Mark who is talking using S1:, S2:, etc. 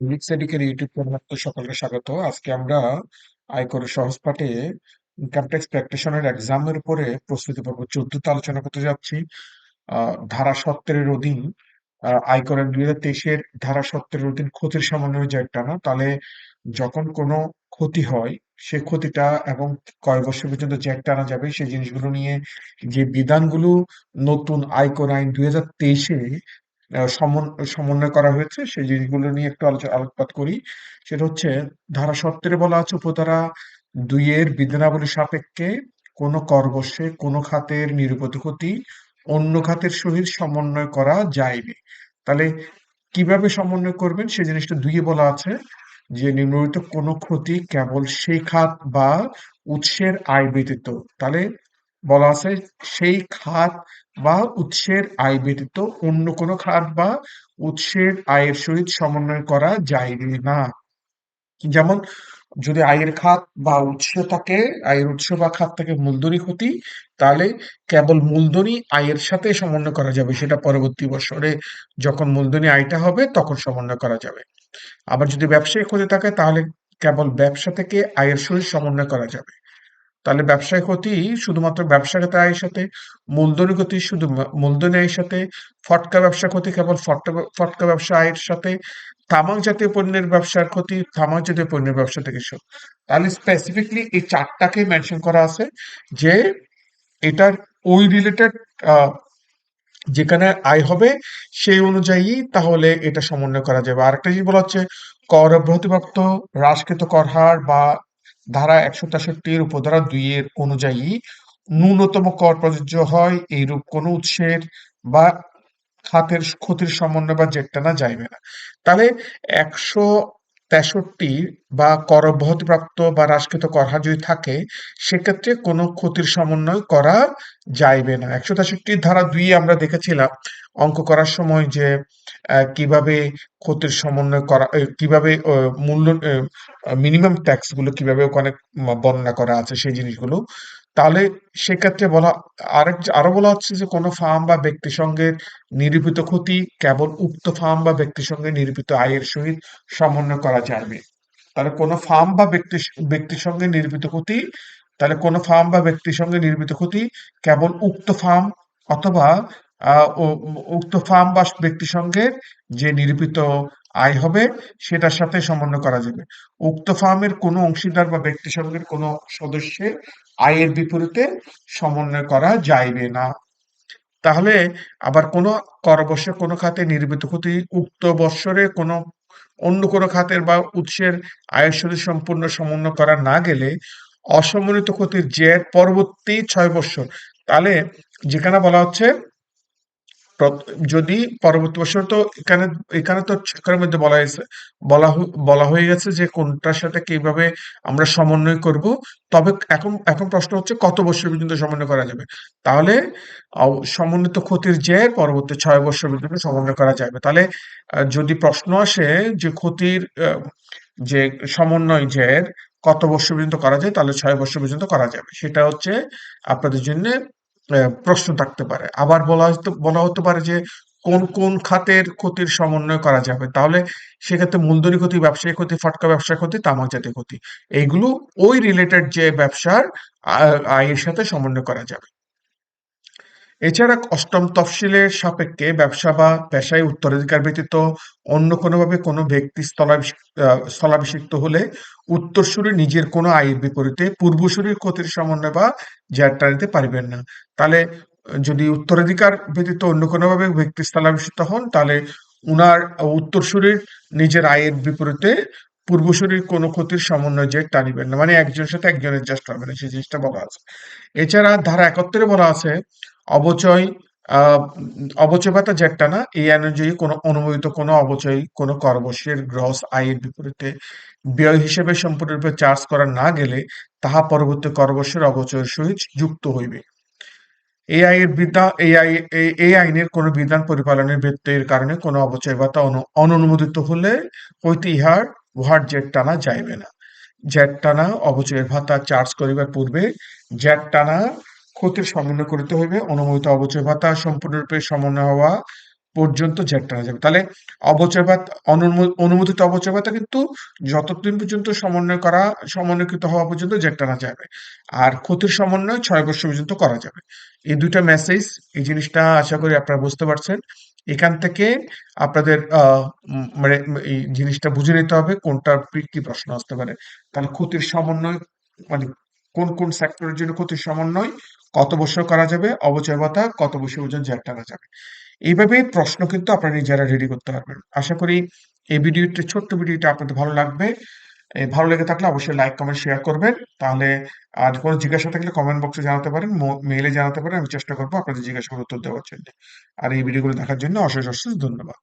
S1: YouTube সকলকে স্বাগত। আজকে আমরা আয়করের সহজ পাঠে ইনকাম ট্যাক্স প্র্যাকটিশনার এক্সামের উপরে প্রস্তুতি পর্ব আলোচনা করতে যাচ্ছি। ধারা সত্তরের অধীন আয়করের দুই হাজার তেইশের ধারা সত্তরের অধীন ক্ষতির সমন্বয় যে একটা না, তাহলে যখন কোনো ক্ষতি হয়, সে ক্ষতিটা এবং কয় বছর পর্যন্ত জ্যাক টানা যাবে, সেই জিনিসগুলো নিয়ে যে বিধানগুলো নতুন আয়কর আইন দুই হাজার তেইশে সমন্বয় করা হয়েছে। সেই জিনিসগুলো নিয়ে একটু আলোকপাত করি। সেটা হচ্ছে, ধারা সত্তরে বলা আছে, উপধারা দুইয়ের বিধানাবলী সাপেক্ষে কোন করবর্ষে কোন খাতের নিরুপত ক্ষতি অন্য খাতের সহিত সমন্বয় করা যায়নি। তাহলে কীভাবে সমন্বয় করবেন? সেই জিনিসটা দুইয়ে বলা আছে যে, নিম্নলিখিত কোনো ক্ষতি কেবল সেই খাত বা উৎসের আয় ব্যতীত। তাহলে বলা আছে, সেই খাত বা উৎসের আয় ব্যতীত অন্য কোনো খাত বা উৎসের আয়ের সহিত সমন্বয় করা যায়নি না। যেমন, যদি আয়ের খাত বা উৎস থাকে, আয়ের উৎস বা খাত থাকে মূলধনী ক্ষতি, তাহলে কেবল মূলধনী আয়ের সাথে সমন্বয় করা যাবে, সেটা পরবর্তী বছরে যখন মূলধনী আয়টা হবে, তখন সমন্বয় করা যাবে। আবার যদি ব্যবসায়ী ক্ষতি থাকে, তাহলে কেবল ব্যবসা থেকে আয়ের সহিত সমন্বয় করা যাবে। তাহলে ব্যবসায় ক্ষতি শুধুমাত্র ব্যবসাগত আয়ের সাথে মূলধনী ক্ষতি শুধু মূলধনী আয়ের সাথে, ফটকা ব্যবসা ক্ষতি কেবল ফটকা ফটকা ব্যবসা আয়ের সাথে, তামাক জাতীয় পণ্যের ব্যবসার ক্ষতি, তামাক জাতীয় পণ্যের ব্যবসা থেকে সব তাহলে স্পেসিফিকলি এই চারটাকে মেনশন করা আছে যে এটার ওই রিলেটেড যেখানে আয় হবে সেই অনুযায়ী তাহলে এটা সমন্বয় করা যাবে। আরেকটা জিনিস বলা হচ্ছে, কর অব্যাহতিপ্রাপ্ত, হ্রাসকৃত কর হার বা ধারা একশো তেষট্টির উপধারা দুই এর অনুযায়ী ন্যূনতম কর প্রযোজ্য হয় এইরূপ কোনো উৎসের বা খাতের ক্ষতির সমন্বয় বা জেট টানা যাইবে না। তাহলে একশো তেষট্টি বা কর অব্যাহতিপ্রাপ্ত বা হ্রাসকৃত কর হার যদি থাকে, সেক্ষেত্রে কোনো ক্ষতির সমন্বয় করা যাইবে না। একশো তেষট্টির ধারা দুই আমরা দেখেছিলাম, অঙ্ক করার সময় যে কীভাবে ক্ষতির সমন্বয় করা কীভাবে মূল্য মিনিমাম ট্যাক্সগুলো কীভাবে ওখানে বর্ণনা করা আছে, সেই জিনিসগুলো তাহলে সেক্ষেত্রে বলা, আরেক, আরও বলা হচ্ছে যে কোনো ফার্ম বা ব্যক্তি সঙ্গে নিরূপিত ক্ষতি কেবল উক্ত ফার্ম বা ব্যক্তির সঙ্গে নিরূপিত আয়ের সহিত সমন্বয় করা যাবে। তাহলে কোনো ফার্ম বা ব্যক্তি ব্যক্তির সঙ্গে নির্মিত ক্ষতি, তাহলে কোনো ফার্ম বা ব্যক্তির সঙ্গে নির্মিত ক্ষতি কেবল উক্ত ফার্ম অথবা উক্ত ফার্ম বা ব্যক্তির সঙ্গে যে নিরূপিত আয় হবে, সেটার সাথে সমন্বয় করা যাবে। উক্ত ফার্মের কোনো অংশীদার বা ব্যক্তি সঙ্গের কোনো সদস্যের আয়ের বিপরীতে সমন্বয় করা যাইবে না। তাহলে আবার কোনো করবর্ষে কোনো খাতে নির্মিত ক্ষতি, উক্ত বৎসরে কোনো অন্য কোনো খাতের বা উৎসের আয়ের সাথে সম্পূর্ণ সমন্বয় করা না গেলে অসমন্বিত ক্ষতির জের পরবর্তী ছয় বছর তাহলে যেখানে বলা হচ্ছে যদি পরবর্তী বছর তো এখানে এখানে তো ছকের মধ্যে বলা হয়েছে, বলা বলা হয়ে গেছে যে কোনটার সাথে কীভাবে আমরা সমন্বয় করব। তবে এখন এখন প্রশ্ন হচ্ছে কত বছর পর্যন্ত সমন্বয় করা যাবে? তাহলে সমন্বিত ক্ষতির জের পরবর্তী ছয় বছর পর্যন্ত সমন্বয় করা যাবে। তাহলে যদি প্রশ্ন আসে যে ক্ষতির যে সমন্বয় জের কত বছর পর্যন্ত করা যায়, তাহলে ছয় বছর পর্যন্ত করা যাবে। সেটা হচ্ছে আপনাদের জন্য প্রশ্ন থাকতে পারে। আবার বলা হতে বলা হতে পারে যে, কোন কোন খাতের ক্ষতির সমন্বয় করা যাবে? তাহলে সেক্ষেত্রে মূলধনী ক্ষতি, ব্যবসায়ী ক্ষতি, ফটকা ব্যবসায় ক্ষতি, তামাক জাতীয় ক্ষতি। এইগুলো ওই রিলেটেড যে ব্যবসার আয়ের সাথে সমন্বয় করা যাবে। এছাড়া অষ্টম তফসিলের সাপেক্ষে ব্যবসা বা পেশায় উত্তরাধিকার ব্যতীত অন্য কোনোভাবে কোনো ব্যক্তি স্থলাভিষিক্ত হলে উত্তরসূরি নিজের কোনো আয়ের বিপরীতে পূর্বসূরির ক্ষতির সমন্বয় বা জ্যাট টানিতে পারিবেন না। তাহলে, যদি উত্তরাধিকার ব্যতীত অন্য কোনোভাবে ব্যক্তি স্থলাভিষিক্ত হন, তাহলে উনার, উত্তরসূরির নিজের আয়ের বিপরীতে পূর্বসূরির কোনো ক্ষতির সমন্বয় জেট টানিবেন না। মানে একজনের সাথে একজনের জাস্ট হবে না, সেই জিনিসটা বলা আছে। এছাড়া ধারা একাত্তরে বলা আছে, অবচয় অবচয় ভাতা যেটা না এই আইন অনুযায়ী কোনো অনুমোদিত কোনো অবচয়, কোনো করবর্ষের গ্রস আয়ের বিপরীতে ব্যয় হিসেবে সম্পূর্ণরূপে চার্জ করা না গেলে তাহা পরবর্তী করবর্ষের অবচয়ের সহিত যুক্ত হইবে। এই আইনের বিধান এই এই আইনের কোনো বিধান পরিপালনের ব্যত্যয়ের কারণে কোনো অবচয় ভাতা অনু- অনুমোদিত হলে হইতে ইহার উহার জেট টানা যাইবে না। জেট টানা অবচয়ের ভাতা চার্জ করিবার পূর্বে জেট টানা ক্ষতির সমন্বয় করিতে হইবে। অনুমোদিত অবচয় ভাতা সম্পূর্ণরূপে সমন্বয় হওয়া পর্যন্ত জেড টানা যাবে তাহলে অবচয় ভাতা, অনুমো- অনুমোদিত অবচয় ভাতা কিন্তু যতদিন পর্যন্ত সমন্বয় করা, সমন্বয়কৃত হওয়া পর্যন্ত জেট টানা যাবে আর ক্ষতির সমন্বয় ছয় বছর পর্যন্ত করা যাবে। এই দুইটা মেসেজ এই জিনিসটা আশা করি আপনারা বুঝতে পারছেন। এখান থেকে আপনাদের মানে এই জিনিসটা বুঝে নিতে হবে কোনটার কি- প্রশ্ন আসতে পারে। তাহলে ক্ষতির সমন্বয় মানে কোন কোন সেক্টরের জন্য ক্ষতির সমন্বয়, কত বছর করা যাবে, অবচয় ভাতা, কত বছর ওজন জেড টানা যাবে। এইভাবে প্রশ্ন কিন্তু আপনারা নিজেরা রেডি করতে পারবেন। আশা করি এই ভিডিওটা ছোট্ট ভিডিওটা আপনাদের ভালো লাগবে। ভালো লেগে থাকলে অবশ্যই লাইক কমেন্ট শেয়ার করবেন। তাহলে আর কোনো জিজ্ঞাসা থাকলে কমেন্ট বক্সে জানাতে পারেন মেইলে জানাতে পারেন, আমি চেষ্টা করব আপনাদের জিজ্ঞাসার উত্তর দেওয়ার জন্য। আর এই ভিডিওগুলো দেখার জন্য অশেষ অশেষ ধন্যবাদ।